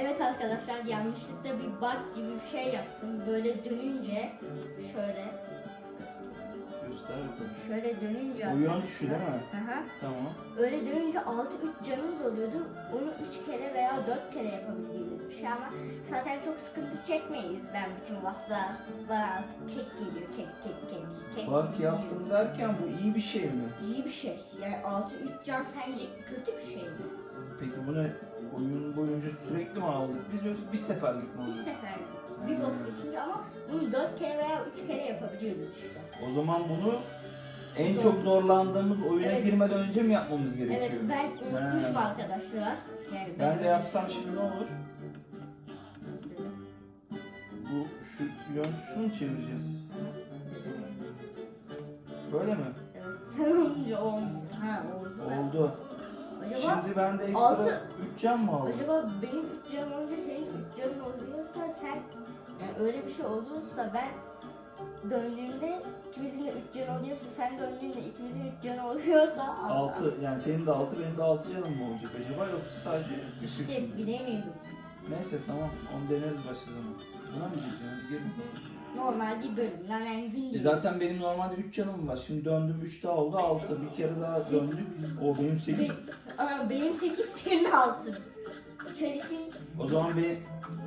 Evet arkadaşlar yanlışlıkla bir bug gibi bir şey yaptım. Böyle dönünce şöyle Göster bakalım. şöyle dönünce Bu yön arkadaşlar- tuşu değil mi? Hı. Tamam. Öyle dönünce 6-3 canımız oluyordu. Onu 3 kere veya 4 kere yapabildiğimiz bir şey ama zaten çok sıkıntı çekmeyiz. Ben bütün vasıflar bana artık kek geliyor. Kek kek kek. kek Bak gibi yaptım derken bu iyi bir şey mi? geliyor. İyi bir şey. Yani 6-3 can sence kötü bir şey mi? Peki bunu oyun boyunca sürekli mi aldık? Biz yoksa bir seferlik mi Bir aldık? seferlik. Bir boss geçince ama bunu 4 kere veya 3 kere yapabiliyoruz işte. O zaman bunu en Zor. çok zorlandığımız oyuna Evet. girmeden önce mi yapmamız gerekiyor? Evet ben unutmuşum Ha. arkadaşlar. Yani Ben de yapsam düşünüyorum. şimdi ne olur? Bu şu yön tuşunu mu çevireceğiz? Dedim. Böyle mi? Olunca olmuyor. Ha oldu. Oldu. Acaba Şimdi ben de ekstra altı- 3 can mı aldım? acaba benim 3 canım olunca senin 3 canın oluyorsa sen yani öyle bir şey olursa ben döndüğümde ikimizin de 3 canı oluyorsa sen döndüğünde ikimizin 3 canı oluyorsa 6 yani senin de 6 benim de 6 canım mı olacak acaba yoksa sadece 3 İşte bilemiyorum. Neyse tamam onu deneriz başta zaman. Buna mı gireceğim? Gelin. Normal bir bölüm. Yani gün E değil. zaten benim normalde 3 canım var. Şimdi döndüm 3 daha oldu 6. Bir kere daha döndük. O benim 8. Be- Aa, benim 8 senin 6. Chalice'in O zaman bir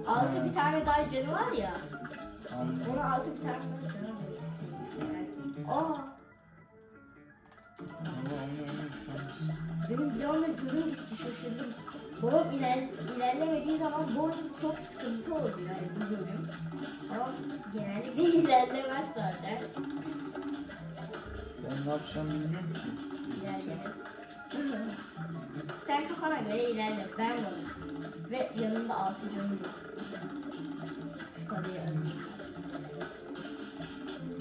6 Ha. bir tane daha canı var ya. Anladım. Ona 6 bir tane daha canı. Yani, aa benim bir anda canım gitti şaşırdım. Babam iler, ilerlemediği zaman bu oyun çok sıkıntı oluyor yani bu bölüm. Ama genellikle ilerlemez zaten. Ben ne yapacağım bilmiyorum ki. İlerlemez. Sen kafana göre ilerle. Ben varım. Ve yanımda 6 canım var. Şu parayı alayım.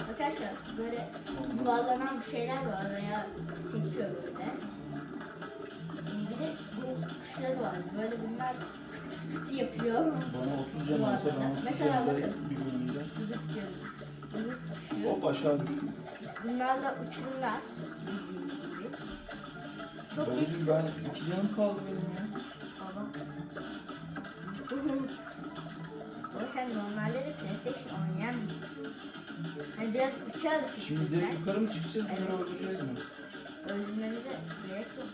Arkadaşlar böyle yuvarlanan bir şeyler var veya sekiyor böyle. Bir de bu kuşları var. Böyle bunlar fıt fıt fıt yapıyor. Bana 30 can olsa ben 30 Mesela bakın. bir bölümde. Canı. Bulut kuşu. Hop aşağı düştüm. Bunlar da uçurumlar. Bildiğiniz gibi. Çok geç Babacım ben 2 canım kaldı benim ya. Baba. Baba sen normalde de PlayStation oynayan birisin. Hani biraz uça alışırsın Şimdi sen. yukarı mı çıkacağız Evet. öldüreceğiz mi? Öldürmemize gerek yok.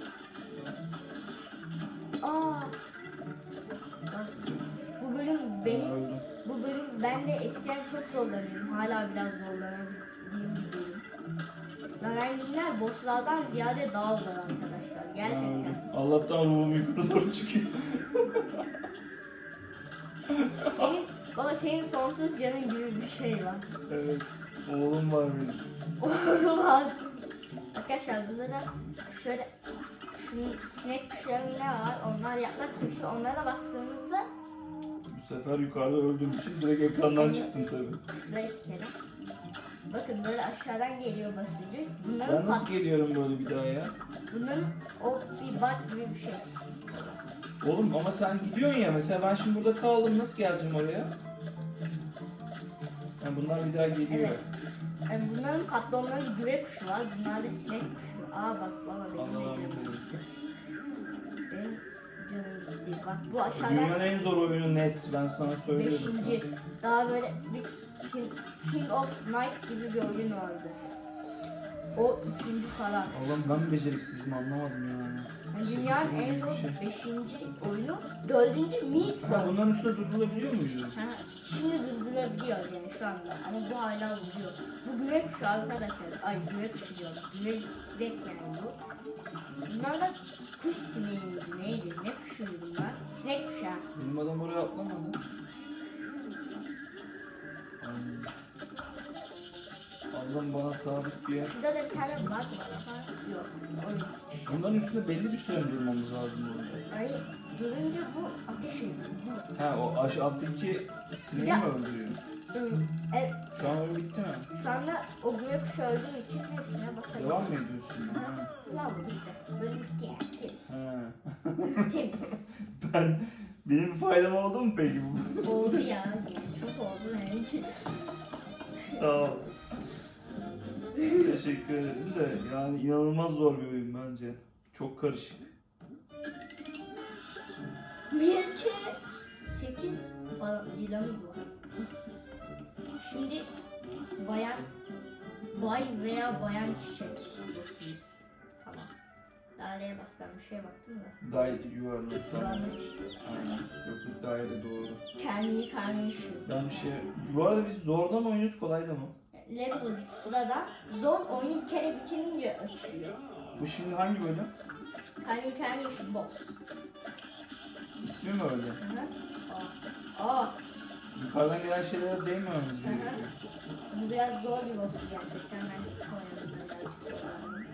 Eskiden çok zorlanıyordum. Hala biraz zorlanabildiğim bir bölüm. Lanenginler bosslardan ziyade daha zor arkadaşlar. Gerçekten. Allah'tan ruhum yukarı doğru çıkıyor. Senin, baba senin sonsuz canın gibi bir şey var. evet. Oğlum var benim. Olmaz. Arkadaşlar burada da şöyle sinek kuşları ne var? Onlar yaprak taşı. Onlara bastığımızda Bu sefer yukarıda öldüğüm için direkt ekrandan çıktım tabii. tıkla iki kere. Bakın böyle aşağıdan geliyor basınca. Bunların, Ben nasıl pat- geliyorum böyle bir daha ya? bunların o bir bug gibi bir şey. Oğlum ama sen gidiyorsun ya mesela ben şimdi burada kaldım nasıl geleceğim oraya? Ha, bunlar bir daha geliyor. Evet. Yani bunların patronlarında güve kuşu var. Bunlar da sinek kuşu. Aa bak baba benim de Allah canım. rahmet eylesin. Benim canım gitti. Bak bu Dünyanın en zor oyunu net ben sana söylüyorum. şu an. Beşinci. Daha böyle bir King, King of Night gibi bir oyun vardı. O üçüncü falan. Oğlum ben beceriksizim anlamadım yani. Dünyanın en zor şey. beşinci oyunu. Dördüncü Ha, Boy. bunların üstüne durdurulabiliyor muydu? Ha, şimdi durdurabiliyor yani şu anda ama bu hala vuruyor. Bu güve kuşu arkadaşlar. Ay güve kuşu diyorum. Güve sinek yani bu. Bunlar da kuş sineği miydi neydi? Ne kuşuydu bunlar? Sinek kuşu ha. Bizim adam oraya atlamadı. Ay. Allah'ım bana sabit bir yer. Şurada da bir tane ama yok. Oyun. Bunların üstünde belli bir süre mi durmamız lazım olacak? Ay durunca bu ateş ediyor. Ha o aşağı alttaki sineği mi öldürüyor? Evet, Şu an oyun bitti mi? şu anda o güve kuşu öldüğü için hepsine basabilirim. Devam mı ediyorsun? Ha. Bu bitti. Bölüm bitti yani. Temiz. Ha. Temiz. ben benim faydam oldu mu peki bu? Oldu ya. Çok oldu bence. Sağ ol. Teşekkür ederim de yani inanılmaz zor bir oyun bence. Çok karışık. Milke 8 falan liramız var. Şimdi bayan bay veya bayan çiçek boss'uyuz. Tamam. Daireye bas ben bir şeye baktım da. Day yuvarlak tamam. Yuvarlak. Aynen. Yok yok daire doğru. Kermiği karnıyışıyor. Ben bir şey... Bu arada biz zordan oynuyoruz kolayda mı? Level sıradan zor oyunu bir kere bitirince açılıyor. Bu şimdi hangi bölüm? Kermiği karnıyışıyor boss. İsmi mi öyle? Hı hı. Ah. Ah. Yukarıdan gelen şeylere değmiyoruz Hı hı. Bu biraz zor bir boss'tu gerçekten. Ben de ilk oynadığımda birazcık zorlandım.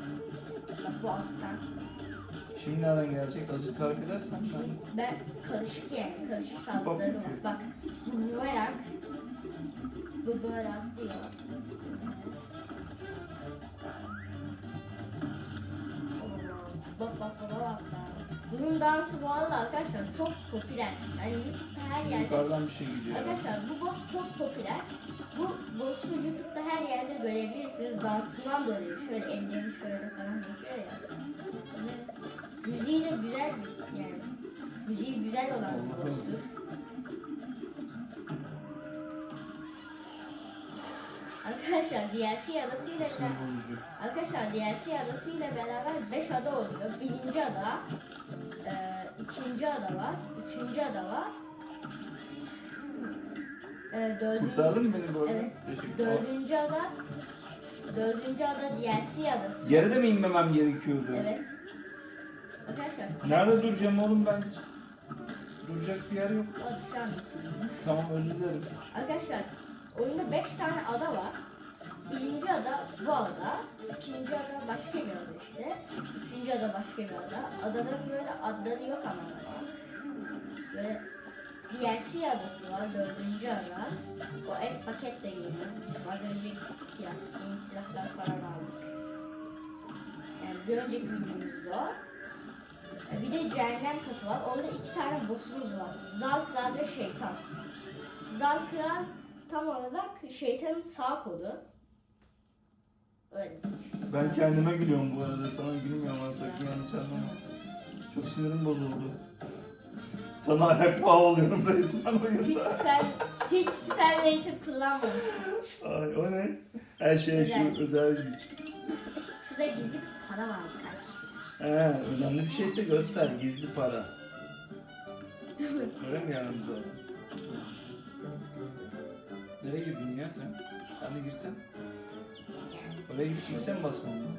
Bak bu alttan. Şimdi nereden gelecek? Azıcık tarif edersen ben... Ben karışık yani. Karışık saldırıları var. Bak. Bu bumerang. Bu bumerang diyor. Bak bak bak bak bak. Bunun dansı arada arkadaşlar çok popüler. Yani YouTube'da her yerde Yukarıdan bir şey gidiyor. Arkadaşlar bu boss çok popüler. Bu boss'u YouTube'da her yerde görebilirsiniz. Dansından dolayı şöyle elleri şöyle falan yapıyor ya. Ve müziği de güzel bir yani. Müziği güzel olan bir boss'tur. Arkadaşlar DLC adasıyla. Arkadaşlar DLC adasıyla beraber 5 ada oluyor. Birinci ada, e, ikinci ada var, üçüncü ada var. E, dördüncü, Kurtardın mı beni bu arada? Evet. Teşekkür ederim. dördüncü ada, dördüncü ada DLC adası. Yere de mi inmemem gerekiyordu? Evet. Arkadaşlar, Nerede duracağım oğlum ben? Duracak bir yer yok. hadi bitiyorum. Tamam özür dilerim. Arkadaşlar oyunda 5 tane ada var. Birinci ada bu ada, ikinci ada başka bir ada işte, üçüncü ada başka bir ada. Adaların böyle adları yok ama ama. Böyle DLC adası var, dördüncü ada. O ek paketle geliyor. Biz az önce gittik ya, yeni silahlar falan aldık. Yani bir önceki videomuzda o. E, Bir de cehennem katı var. Orada iki tane boss'umuz var. Zalklar ve şeytan. Zalklar tam olarak şeytanın sağ kodu. Öyle. Ben kendime gülüyorum bu arada. Sana gülmüyorum ama sakın yanlış anlama. Çok sinirim bozuldu. Sana ayak bağı oluyorum resmen Hiç oyunda. süper, hiç süper rated kullanmamışız. Ay o ne? Her şey Özel. şu özel güç. Şurada gizli bir para var sanki. He, önemli bir şeyse göster. Gizli para. Öyle mi yanımız lazım? Nereye girdin ya sen? Ben de girsem. Oraya gittiksen basmam lazım.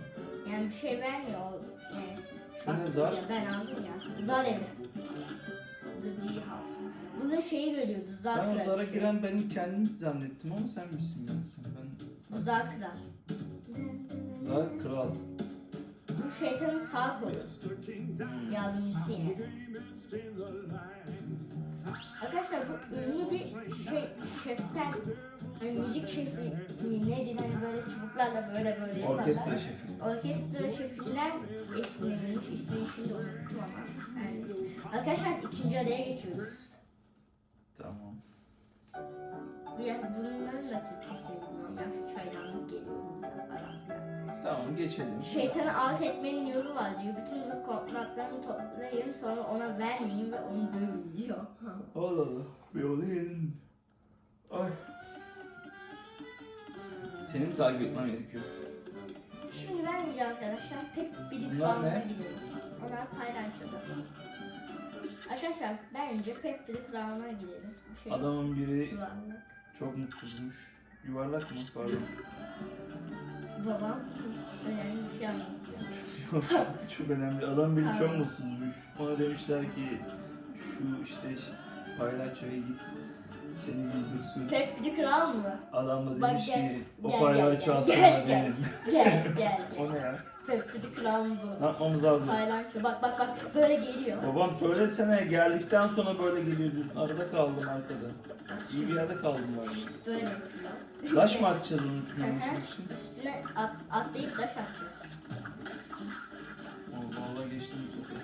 yani bir şey vermiyor. o- Yani, Şu ne zar? ya, ben aldım ya. Zar evi. The D House. Burada şeyi görüyordu. Zar Ben o kral. zara giren benim kendim zannettim ama sen misin yani sen? Ben Bu Zar kral. zar kral. Bu şeytanın sağ kolu. Yardımcısı yani. Arkadaşlar bu ünlü bir şey şeften hani müzik şefi mi nedir hani böyle çubuklarla böyle böyle yaparlar. Orkestra şefi. Orkestra şefinden esinlenilmiş ismini şimdi unuttum ama. Yani, arkadaşlar ikinci adaya geçiyoruz. Tamam. Ya, bunların da Türkçesi bilmiyorum ya şu çaydanlık geliyor burada. Tamam geçelim. Şeytanı alt etmenin yolu var diyor. Bütün bu kontratlarını toplayın sonra ona vermeyin ve onu dövün diyor. Allah Allah. Bir yolu gelin. Ay. Seni mi takip etmem gerekiyor? Şimdi bence arkadaşlar pek bir Bunlar kralına ne? gidelim. Onlar paylaşıyorlar. Arkadaşlar bence pek bir kralına gidelim. Bu şey Adamın biri yuvarlak. çok mutsuzmuş. Yuvarlak mı? Pardon. Babam önemli bir şey anlatıyor. çok, çok önemli. Adam biri çok mutsuzmuş. Ona demişler ki şu işte paylaşçıya git. Seni güldürsün. Pek bir kral mı? Adam da Bak demiş gel, ki gel, o paylaşçı gel, aslında gel, gel. benim. Gel gel o gel. ne ya? Pek bir kral mı bu? Ne yapmamız lazım? Paylaşıyor. Bak bak bak böyle geliyor. Babam söylesene geldikten sonra böyle geliyor diyorsun. Arada kaldım arkada. İyi bir yerde kaldım galiba. Böyle yapıyor. Taş mı atacağız onun üstüne hı. geçmek için? Üstüne at, atlayıp taş atacağız. Allah Allah geçtim bu sefer.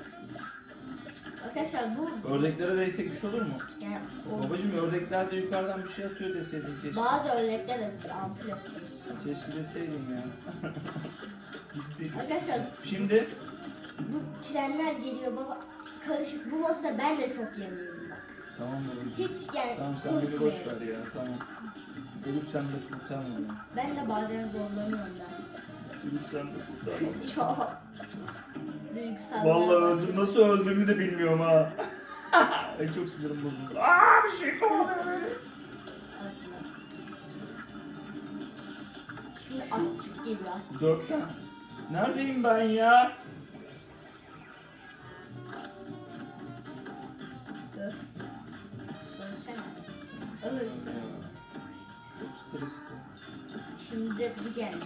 Arkadaşlar bu Ördeklere değsek bir şey olur mu? yani o- Babacım ördekler de yukarıdan bir şey atıyor deseydin keşke. bazı ördekler atıyor, ampul atıyor. Keşke deseydin ya. Gitti. Arkadaşlar Şimdi bu trenler geliyor baba. Karışık. Bu boss'ta ben de çok yanıyorum bak. Tamam babacığım. Hiç yani Tamam sen beni boş ver ya tamam. Ölürsem de kurtarma beni. Ben de bazen zorlanıyorum ben. Ölürsem de kurtarma. Ya. Duygusal. Vallahi öldüm. Nasıl öldüğümü de bilmiyorum ha. en çok sinirim bozuldu. Aa bir şey kovalıyor. Şimdi Şu- atçık geliyor atçık. Dörtten. Neredeyim ben ya? Öf. Ölsene. Ölsene. Çok stresli. Şimdi bu geldi.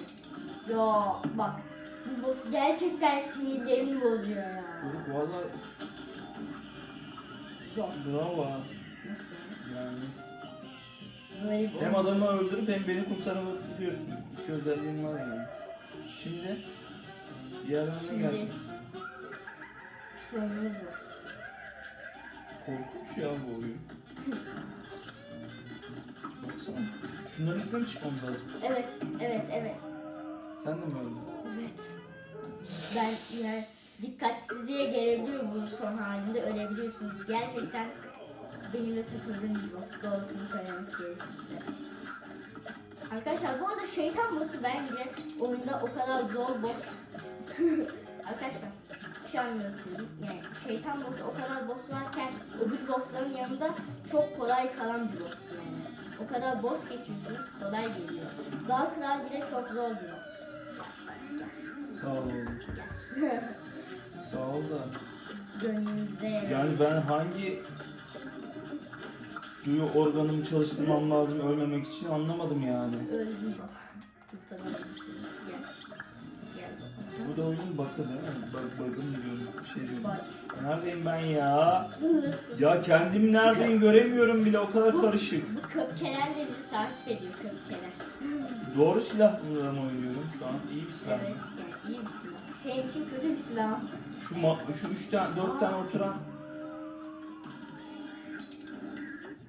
Ya bak. Bu boss gerçekten sinirlerimi bozuyor ya. Yok valla Zor. bravo ha. Nasıl? Yani Böyle bir hem adamı öldürüp hem beni kurtarabiliyorsun. İki özelliğin var yani. Şimdi yerden ne Şimdi- gelecek? bir sorunumuz var. Korkunç ya bu oyun. Baksana. Şunların üstüne mi çıkmam lazım? Evet, evet, evet. Sen de mi öldün? Evet. Ben yani dikkatsizliğe gelebiliyor bu son halinde ölebiliyorsunuz. Gerçekten benim de takıldığım bir boss doğrusunu söylemek gerekirse. Arkadaşlar bu arada şeytan boss'u bence oyunda o kadar zor boss. Arkadaşlar şey anlatıyorum. Yani şeytan boss'u o kadar boss varken öbür bossların yanında çok kolay kalan bir boss yani. O kadar boss geçiyorsunuz kolay geliyor. Zal Kral bile çok zor bir boss. Sağ ol. Sağ ol da. Gönlümüzde yer Yani ben hangi duyu organımı çalıştırmam lazım ölmemek için anlamadım yani. Öldüm bak. Kurtaramadım seni. Gel. Gel Bu da oyunun bakı değil mi? Bak bakım diyoruz bir şey diyoruz. Bak. Neredeyim ben ya? Ya kendimi neredeyim göremiyorum bile o kadar karışık. Bu köpkeler de bizi takip ediyor köpkeler. Doğru silahla mı oynuyorum şu an? İyi bir silah. Evet yani iyi bir silah. Senin için kötü bir silah. Şu, ma- şu üç tane, dört tane oturan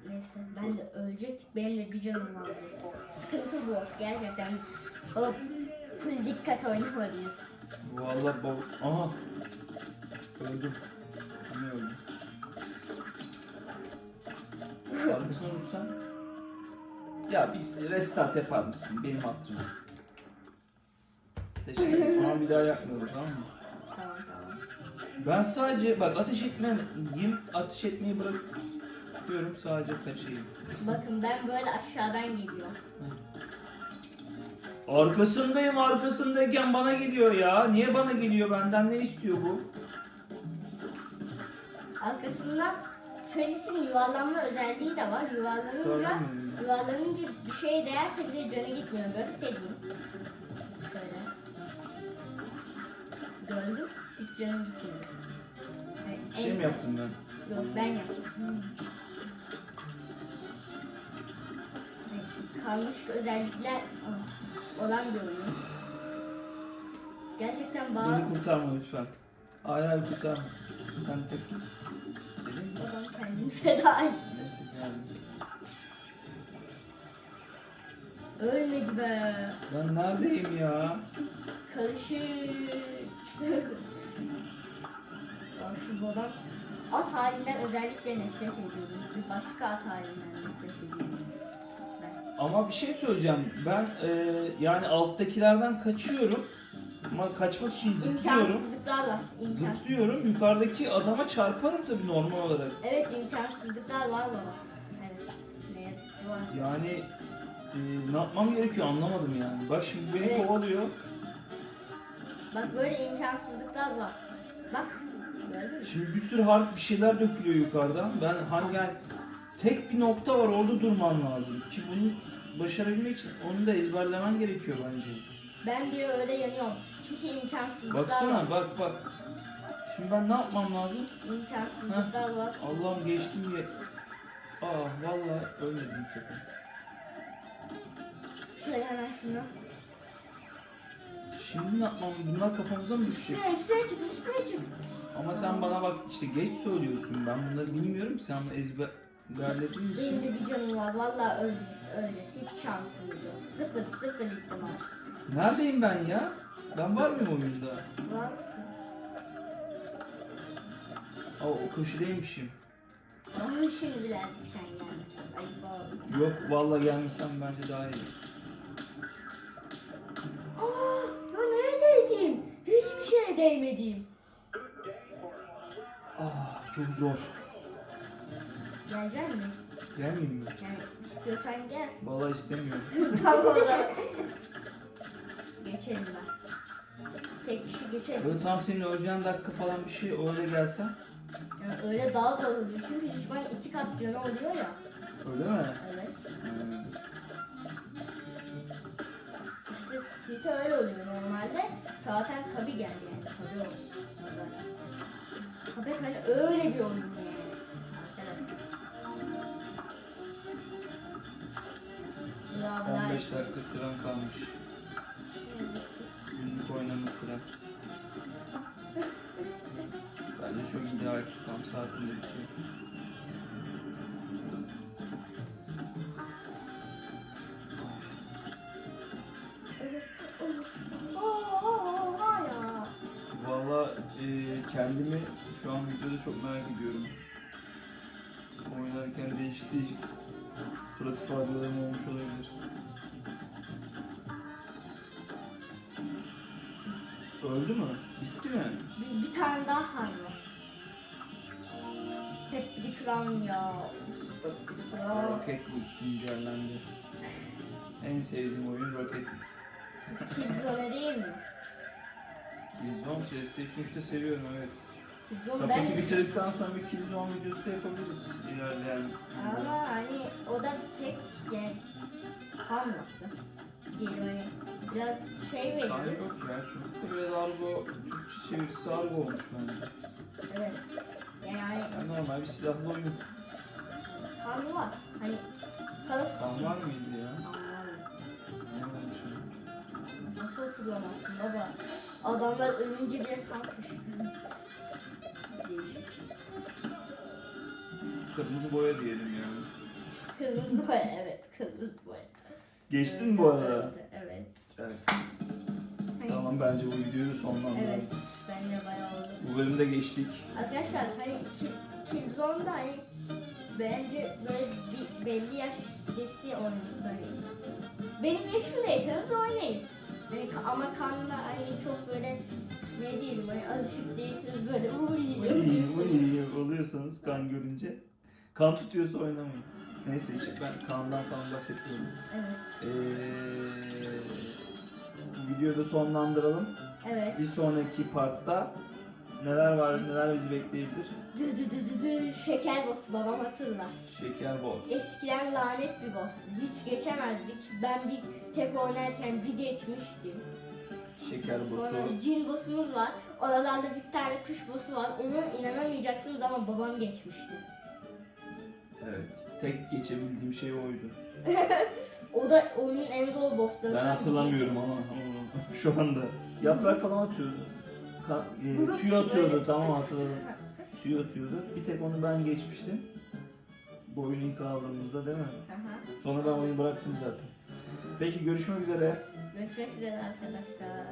Neyse ben de ölecektik. Benim de bir canım vardı. Sıkıntı bu gerçekten. O full dikkat oynamalıyız. Vallahi bab... Aha. Öldüm. Ya bir restart yapar mısın benim hatırıma? Teşekkür ederim. Ama bir daha yapmıyorum tamam mı? Tamam tamam. Ben sadece bak ateş etmem, yem ateş etmeyi bırakıyorum sadece kaçayım. Bakın ben böyle aşağıdan geliyorum. Arkasındayım arkasındayken bana geliyor ya. Niye bana geliyor benden ne istiyor bu? Arkasından Charis'in yuvarlanma özelliği de var. Yuvarlanınca Gördün mü? Yuvarlanınca bir şeye değerse bile canı gitmiyor. Göstereyim. Şöyle. Gördün? Hiç canı gitmiyor. Yani Bir şey en- mi yaptım ben? Yok ben yaptım. Yani Karmaşık özellikler ah, olan bir oyun. Gerçekten bağ... Beni kurtarma lütfen. Hayır hayır kurtarma. Sen tek git. Dedim mi? Adam kendini feda etti. Neyse geldim. Ölmedi be. Ben neredeyim ya? Karışık. ya şu bodan at halinden özellikle nefret ediyordum. Bir başka at halinden nefret ediyordum. Ben. Ama bir şey söyleyeceğim. Ben e, yani alttakilerden kaçıyorum. Ama kaçmak için zıplıyorum. İmkansızlıklar var. İmkansız. Zıplıyorum. Yukarıdaki adama çarparım tabii normal olarak. Evet imkansızlıklar var baba. Evet. Ne yazık ki var. Yani e, ne yapmam gerekiyor anlamadım yani. Bak şimdi beni Evet. kovalıyor. Bak böyle imkansızlıklar var. Bak. Gördün mü? Şimdi bir sürü harf bir şeyler dökülüyor yukarıdan. Ben hangi yani tek bir nokta var orada durman lazım. Ki bunu başarabilmek için onu da ezberlemen gerekiyor bence. Ben bir öyle yanıyorum. Çünkü imkansızlıklar var. Baksana bak bak. Şimdi ben ne yapmam lazım? İmkansızlıklar var. Allah'ım geçtim diye. Aa vallahi ölmedim bu sefer. Şöyle hemen şunu. Şimdi ne yapmam? Bunlar kafamıza mı düşecek? Üstüne üstüne çık üstüne çık. Ama sen bana bak işte geç söylüyorsun. Ben bunları bilmiyorum ki sen bunu ezberlediğin için. de bir canım var. Vallahi öleceğiz öleceğiz. Hiç şansımız yok. Sıfır sıfır ihtimal. Neredeyim ben ya? Ben var mıyım oyunda? Varsın. Aa o köşedeymişim. Ama şimdi birazcık sen gelme. Ayıp oldu. Yok vallahi gelmesem bence daha iyi. Aa, ya neye değdim? Hiçbir şeye değmedim. Ah çok zor. Gelecek mi? Gelmeyeyim mi? Yani istiyorsan gel. Vallahi istemiyorum. tamam o zaman. Geçelim ben. Tek kişi geçelim. Böyle tam senin öleceğin dakika falan bir şey öyle gelsem. Yani öyle daha zor oluyor. Çünkü düşman iki kat canı oluyor ya. Öyle mi? Evet. İşte sıkıntı öyle oluyor normalde. Zaten tabi geldi yani. Tabi oldu. Kapet hani öyle bir oyun yani. Arkadaşlar. Bla bla. 15 dakika süren kalmış. Günlük oynama süren. Bence çok ideal. Tam saatinde bitiyor. Kendimi şu an videoda çok merak ediyorum. Oynarken değişik değişik surat ifadelerim olmuş olabilir. Öldü mü? Bitti mi? Bir, bir tane daha han var. Hep bir kran ya. Hep bir kran. Rocket League güncellendi. En sevdiğim oyun Rocket League. Killzone değil mi? Killzone PlayStation 3'te seviyorum evet. Killzone ben Paketi bitirdikten sonra bir Killzone videosu da yapabiliriz ilerleyen. Ama hani o da pek yani kalmadı. Diyelim hani biraz şey verelim. yok ya çok da biraz argo, Türkçe çevirisi argo olmuş bence. Evet. Yani Yani normal bir silahlı oyun. kan var. Hani of Kan var mıydı ya? Kan var. Nasıl hatırlamazsın baba? Adamlar ölünce bile fışkırıyor. Değişik. Kırmızı boya diyelim yani. Kırmızı boya evet kırmızı boya. Geçtin mi bu arada? Evet. Evet. Evet. Tamam bence bu videoyu sonlandıralım. Evet. Bence bayağı oldu. Bu bölümde geçtik. Arkadaşlar hani Kill- Killzone'da hani bence böyle bir belli yaş kitlesi oynasın. Benim yaşımdaysanız oynayın. Ama kanla hani çok böyle ne diyeyim hani alışık değilsiniz böyle uy Uy, uy oluyorsanız kan görünce. Kan tutuyorsa oynamayın. Neyse hiç ben kandan falan bahsetmiyorum. Evet. Ee, videoyu da sonlandıralım. Evet. Bir sonraki partta neler var, neler bizi bekleyebilir? Dı dı dı dı dı şeker boss babam hatırlar. Şeker boz. Eskiden lanet bir boss'tu. Hiç geçemezdik. Ben bir tek oynarken bir geçmiştim. Şeker bosu. Sonra cin boss'umuz var. Oralarda bir tane kuş boss'u var. Onu inanamayacaksınız ama babam geçmişti. Evet. Tek geçebildiğim şey oydu. O da oyunun en zor boss'larından Ben hatırlamıyorum ama, ama şu anda. Yaprak falan atıyordu. Ka- e, tüy atıyordu tamam hatırladım. Tüy atıyordu. Bir tek onu ben geçmiştim. Bu oyunu ilk aldığımızda değil mi? Aha. Sonra ben oyunu bıraktım zaten. Peki görüşmek üzere. Görüşmek üzere arkadaşlar.